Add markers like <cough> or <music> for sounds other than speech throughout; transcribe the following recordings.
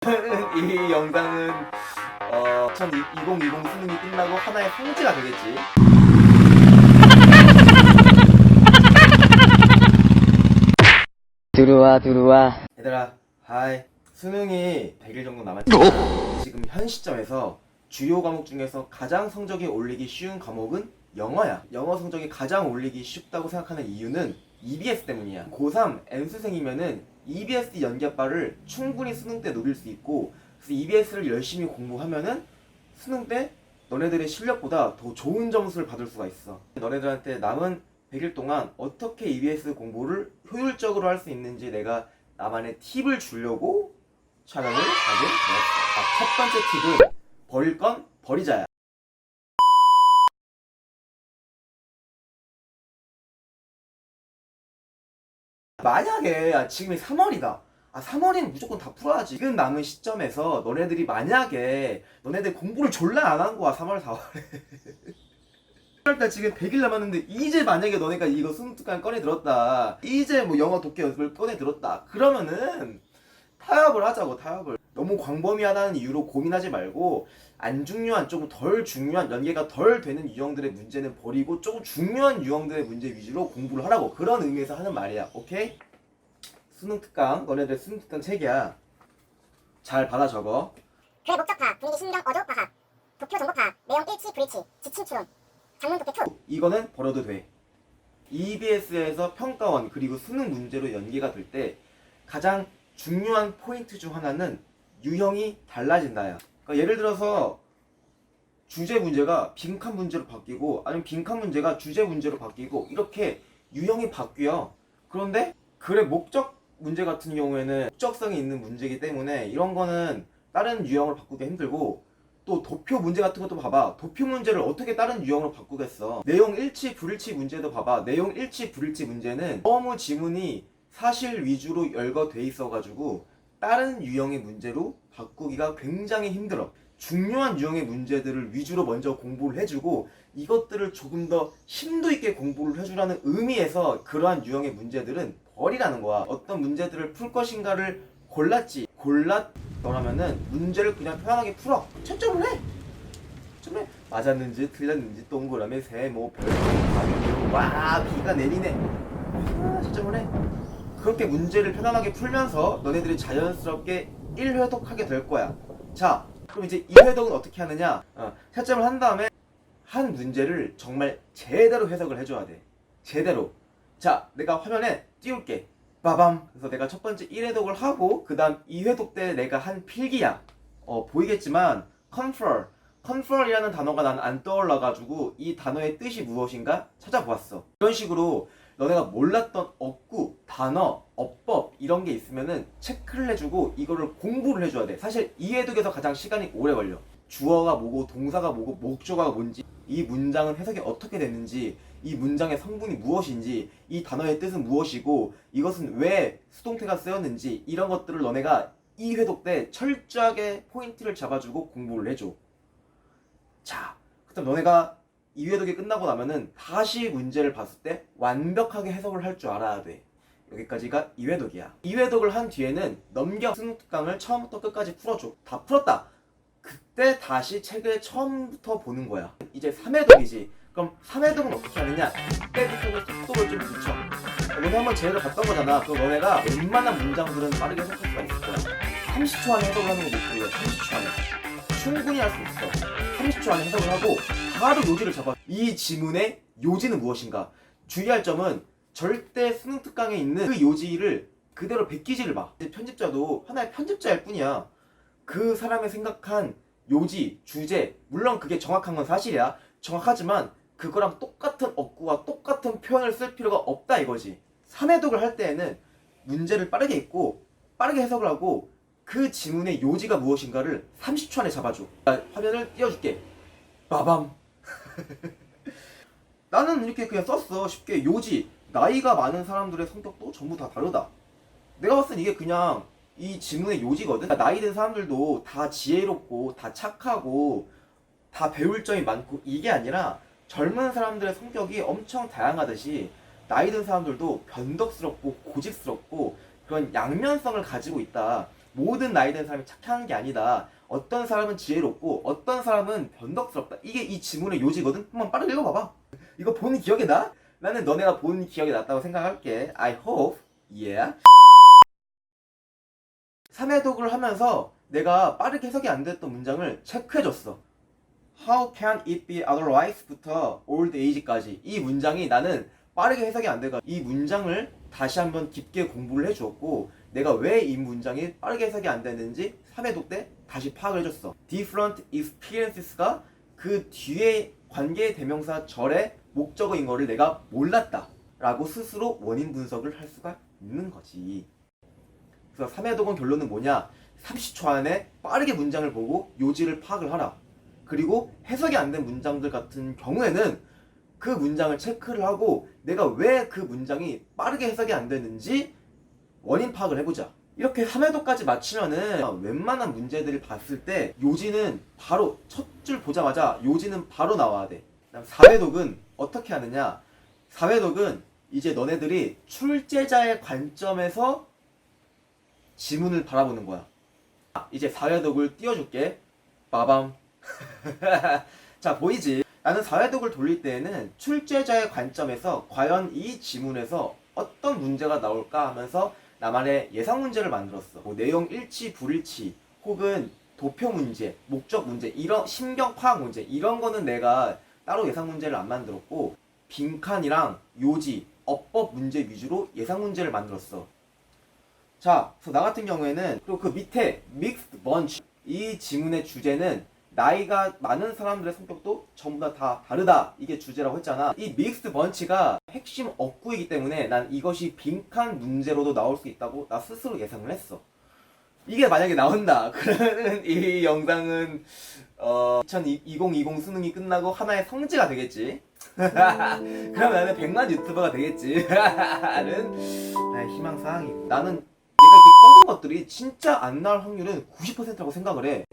<laughs> 이 영상은 어, 2020 수능이 끝나고 하나의 성지가 되겠지. <laughs> 들어와 들어와 얘들아, 하이. 수능이 100일 정도 남았지. 지금 현 시점에서 주요 과목 중에서 가장 성적이 올리기 쉬운 과목은 영어야. 영어 성적이 가장 올리기 쉽다고 생각하는 이유는 EBS 때문이야. 고3 N수생이면은 EBS 연계파를 충분히 수능 때 노릴 수 있고 그래서 EBS를 열심히 공부하면은 수능 때 너네들의 실력보다 더 좋은 점수를 받을 수가 있어. 너네들한테 남은 100일 동안 어떻게 EBS 공부를 효율적으로 할 수 있는지 내가 나만의 팁을 주려고 촬영을 하게 되었어. 아, 첫 번째 팁은 버릴 건 버리자야. 만약에 아, 지금이 3월이다. 아 3월이면 무조건 다 풀어야지. 지금 남은 시점에서 너네들이 만약에 너네들 공부를 졸라 안 한 거야 3월 4월에. 1월달 지금 100일 남았는데 이제 만약에 너네가 이거 수능 특강 꺼내 들었다. 이제 뭐 영어 독해 연습을 꺼내 들었다. 그러면은 타협을 하자고 타협을. 너무 광범위하다는 이유로 고민하지 말고 안 중요한 조금 덜 중요한 연계가 덜 되는 유형들의 문제는 버리고 조금 중요한 유형들의 문제 위주로 공부를 하라고 그런 의미에서 하는 말이야. 오케이? 수능 특강 너네들 수능 특강 책이야. 잘 받아 적어. 그의 목적파, 분위기 신경 어조 파악, 도표 정보파, 내용 일치 불일치, 지침 추론, 장문 도표 2. 이거는 버려도 돼. EBS에서 평가원 그리고 수능 문제로 연계가 될 때 가장 중요한 포인트 중 하나는 유형이 달라진다야. 그러니까 예를 들어서 주제 문제가 빈칸 문제로 바뀌고 아니면 빈칸 문제가 주제 문제로 바뀌고 이렇게 유형이 바뀌어. 그런데 글의 목적 문제 같은 경우에는 목적성이 있는 문제이기 때문에 이런 거는 다른 유형으로 바꾸기 힘들고 또 도표 문제 같은 것도 봐봐. 도표 문제를 어떻게 다른 유형으로 바꾸겠어. 내용 일치 불일치 문제도 봐봐. 내용 일치 불일치 문제는 너무 지문이 사실 위주로 열거돼 있어 가지고 다른 유형의 문제로 바꾸기가 굉장히 힘들어. 중요한 유형의 문제들을 위주로 먼저 공부를 해주고 이것들을 조금 더 심도 있게 공부를 해주라는 의미에서 그러한 유형의 문제들은 버리라는 거야. 어떤 문제들을 풀 것인가를 골랐지. 골랐더라면은 문제를 그냥 편안하게 풀어. 채점을 해. 채점을 해. 맞았는지 틀렸는지 동그라미 세모 별표 가격 와 비가 내리네. 아, 채점을 해. 그렇게 문제를 편안하게 풀면서 너네들이 자연스럽게 1회독하게 될 거야. 자, 그럼 이제 2회독은 어떻게 하느냐? 어, 채점을 한 다음에 한 문제를 정말 제대로 해석을 해줘야 돼. 제대로. 자, 내가 화면에 띄울게. 빠밤. 그래서 내가 첫 번째 1회독을 하고, 그 다음 2회독 때 내가 한 필기야. 어, 보이겠지만, confer. confer이라는 단어가 난 안 떠올라가지고, 이 단어의 뜻이 무엇인가 찾아보았어. 이런 식으로 너네가 몰랐던 어구, 단어, 어법 이런 게 있으면은 체크를 해주고 이거를 공부를 해줘야 돼. 사실 이해독에서 가장 시간이 오래 걸려. 주어가 뭐고 동사가 뭐고 목적어가 뭔지 이 문장은 해석이 어떻게 됐는지 이 문장의 성분이 무엇인지 이 단어의 뜻은 무엇이고 이것은 왜 수동태가 쓰였는지 이런 것들을 너네가 이 회독 때 철저하게 포인트를 잡아주고 공부를 해줘. 자, 그다음 너네가 이 회독이 끝나고 나면은 다시 문제를 봤을 때 완벽하게 해석을 할 줄 알아야 돼. 여기까지가 2회독이야. 2회독을 한 뒤에는 넘겨 특강을 처음부터 끝까지 풀어줘. 다 풀었다. 그때 다시 책을 처음부터 보는 거야. 이제 3회독이지. 그럼 3회독은 어떻게 하느냐? 그때부터 속도를 좀 붙여. 너네 한번 제대로 봤던 거잖아. 그럼 너네가 웬만한 문장들은 빠르게 해석할 수가 있을 거야. 30초 안에 해석을 하는 거 목표예요. 30초 안에. 충분히 할 수 있어. 30초 안에 해석을 하고 바로 요지를 잡아. 이 지문의 요지는 무엇인가? 주의할 점은 절대 수능 특강에 있는 그 요지를 그대로 베끼지를 마. 편집자도 하나의 편집자일 뿐이야. 그 사람의 생각한 요지, 주제, 물론 그게 정확한 건 사실이야. 정확하지만 그거랑 똑같은 어구와 똑같은 표현을 쓸 필요가 없다 이거지. 3회독을 할 때에는 문제를 빠르게 읽고 빠르게 해석을 하고 그 지문의 요지가 무엇인가를 30초 안에 잡아줘. 자, 화면을 띄워줄게. 빠밤. <laughs> 나는 이렇게 그냥 썼어. 쉽게 요지. 나이가 많은 사람들의 성격도 전부 다 다르다. 내가 봤을 땐 이게 그냥 이 지문의 요지거든. 그러니까 나이 든 사람들도 다 지혜롭고 다 착하고 다 배울 점이 많고 이게 아니라 젊은 사람들의 성격이 엄청 다양하듯이 나이 든 사람들도 변덕스럽고 고집스럽고 그런 양면성을 가지고 있다. 모든 나이 든 사람이 착한 게 아니다. 어떤 사람은 지혜롭고 어떤 사람은 변덕스럽다. 이게 이 지문의 요지거든. 한번 빠르게 읽어봐봐. 이거 본 기억에 나? 나는 너네가 본 기억이 났다고 생각할게. I hope. Yeah. 3회독을 하면서 내가 빠르게 해석이 안 됐던 문장을 체크해줬어. How can it be otherwise부터 old age까지 이 문장이 나는 빠르게 해석이 안 돼가 이 문장을 다시 한번 깊게 공부를 해주었고 내가 왜 이 문장이 빠르게 해석이 안 되는지 3회독 때 다시 파악을 해줬어. different experiences가 그 뒤에 관계 대명사 절의 목적어인 거를 내가 몰랐다 라고 스스로 원인 분석을 할 수가 있는 거지. 그래서 3회독은 결론은 뭐냐? 30초 안에 빠르게 문장을 보고 요지를 파악을 하라. 그리고 해석이 안 된 문장들 같은 경우에는 그 문장을 체크를 하고 내가 왜 그 문장이 빠르게 해석이 안 되는지 원인 파악을 해보자. 이렇게 3회도까지 맞추면은 웬만한 문제들을 봤을 때 요지는 바로 첫 줄 보자마자 요지는 바로 나와야 돼. 그다음 4회독은 어떻게 하느냐? 4회독은 이제 너네들이 출제자의 관점에서 지문을 바라보는 거야. 아, 이제 4회독을 띄워줄게. 빠밤. <laughs> 자, 보이지? 나는 4회독을 돌릴 때에는 출제자의 관점에서 과연 이 지문에서 어떤 문제가 나올까 하면서 나만의 예상 문제를 만들었어. 뭐 내용 일치, 불일치, 혹은 도표 문제, 목적 문제, 이런 심경 파악 문제, 이런 거는 내가 따로 예상 문제를 안 만들었고, 빈칸이랑 요지, 어법 문제 위주로 예상 문제를 만들었어. 자, 나 같은 경우에는 그리고 그 밑에 mixed bunch 이 지문의 주제는 나이가 많은 사람들의 성격도 전부 다, 다 다르다 이게 주제라고 했잖아. 이 mixed bunch가 핵심 어구이기 때문에 난 이것이 빈칸 문제로도 나올 수 있다고 나 스스로 예상을 했어. 이게 만약에 나온다. <laughs> 그러면 이 영상은 어 2020 수능이 끝나고 하나의 성지가 되겠지. 그럼 나는 100만 유튜버가 되겠지. 라는 <laughs> 나의 희망사항이고. 나는 내가 이렇게 꼽은 것들이 진짜 안 나올 확률은 90%라고 생각을 해.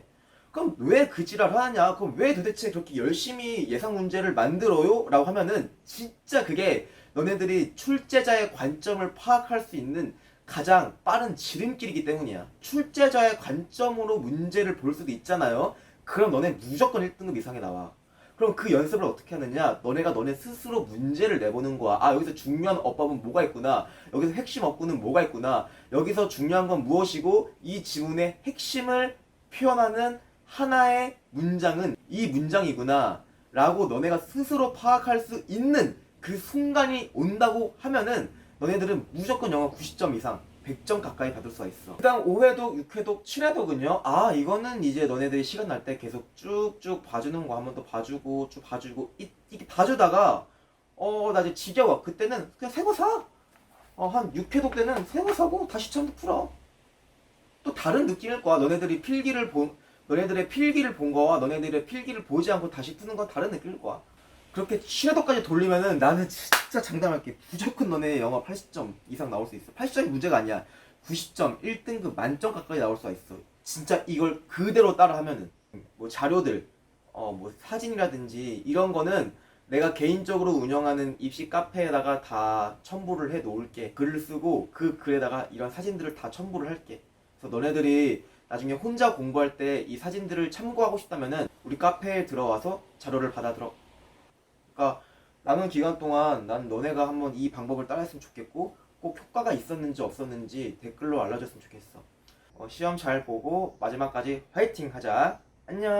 그럼 왜 그 지랄 하냐? 그럼 왜 도대체 그렇게 열심히 예상 문제를 만들어요? 라고 하면은 진짜 그게 너네들이 출제자의 관점을 파악할 수 있는 가장 빠른 지름길이기 때문이야. 출제자의 관점으로 문제를 볼 수도 있잖아요. 그럼 너네 무조건 1등급 이상이 나와. 그럼 그 연습을 어떻게 하느냐? 너네가 너네 스스로 문제를 내보는 거야. 아, 여기서 중요한 어법은 뭐가 있구나. 여기서 핵심 어구는 뭐가 있구나. 여기서 중요한 건 무엇이고, 이 지문의 핵심을 표현하는 하나의 문장은 이 문장이구나. 라고 너네가 스스로 파악할 수 있는 그 순간이 온다고 하면은 너네들은 무조건 영어 90점 이상 100점 가까이 받을 수가 있어. 그 다음 5회독, 6회독, 7회독은요. 아 이거는 이제 너네들이 시간 날 때 계속 쭉쭉 봐주는 거 한 번 더 봐주고 쭉 봐주고 이, 이렇게 봐주다가 어 나 이제 지겨워. 그때는 그냥 새거 사. 어 한 6회독 때는 새거 사고 다시 처음부터 풀어. 또 다른 느낌일 거야. 너네들이 필기를 본 너네들의 필기를 본 거와 너네들의 필기를 보지 않고 다시 푸는 건 다른 느낌일 거야. 그렇게 7회도까지 돌리면은 나는 진짜 장담할게. 무조건 너네 영어 80점 이상 나올 수 있어. 80점이 문제가 아니야. 90점, 1등급 만점 가까이 나올 수가 있어. 진짜 이걸 그대로 따라 하면은. 뭐 자료들, 어, 뭐 사진이라든지 이런 거는 내가 개인적으로 운영하는 입시 카페에다가 다 첨부를 해 놓을게. 글을 쓰고 그 글에다가 이런 사진들을 다 첨부를 할게. 그래서 너네들이 나중에 혼자 공부할 때 이 사진들을 참고하고 싶다면은 우리 카페에 들어와서 자료를 받아 들어. 그러니까 남은 기간 동안 난 너네가 한번 이 방법을 따라했으면 좋겠고 꼭 효과가 있었는지 없었는지 댓글로 알려줬으면 좋겠어. 어, 시험 잘 보고 마지막까지 화이팅 하자. 안녕.